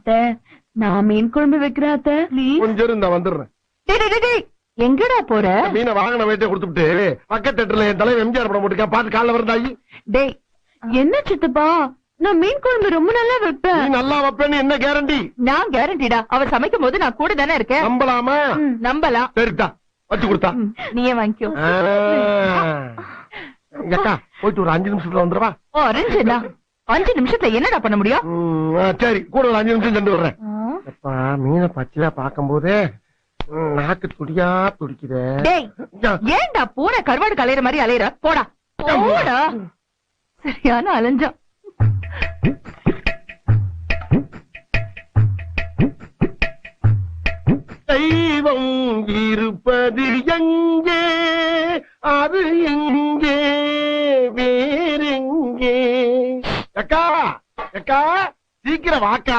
அத்தை. நான் மீன் குழம்பு வைக்கிறேன் அத்தை கொஞ்சம் இரு, இந்த வந்துடுறேன் எங்கடா போற? மீனை வாங்கின வேட்டை கொடுத்துட்டு பக்கத்து தேட்டர்ல என் தலைவர் எம்ஜிஆர் படம் போட்டுக்க பாத்து காலைல வருந்தாயி டேய் என்ன சித்தப்பா? நான் மீன் குழம்பு ரொம்ப நல்லா வைப்பேன். நல்லா வைப்பேன்னு என்ன கேரண்டி நான் கேரண்டிடா அவர் சமைக்கும் போது நான் கூட தானே இருக்கேன். நம்பலாமா? நம்பலாம். சரிதா வச்சு கொடுத்தா. நீயே வாங்கிக்கோ. அக்கா போயிட்டு ஒரு அஞ்சு நிமிஷத்துல வந்துருவா ஆரஞ்சுனா அஞ்சு நிமிஷத்துல என்னடா பண்ண முடியும்? சரி கூட ஒரு அஞ்சு நிமிஷம் சென்று வர்றேன் அப்பா மீனை பச்சையா பார்க்கும் போதே நாக்கு துடியா துடிக்குதே. ஏன்டா பூனை கருவாடு கலையிற மாதிரி அலையற? போடா. போடா. சரியான அலைஞ்சா தெய்வம் இருப்பது எங்கே? அது எங்கே? வேறெங்கே அக்கா அக்கா சீக்கிரம் வாக்கா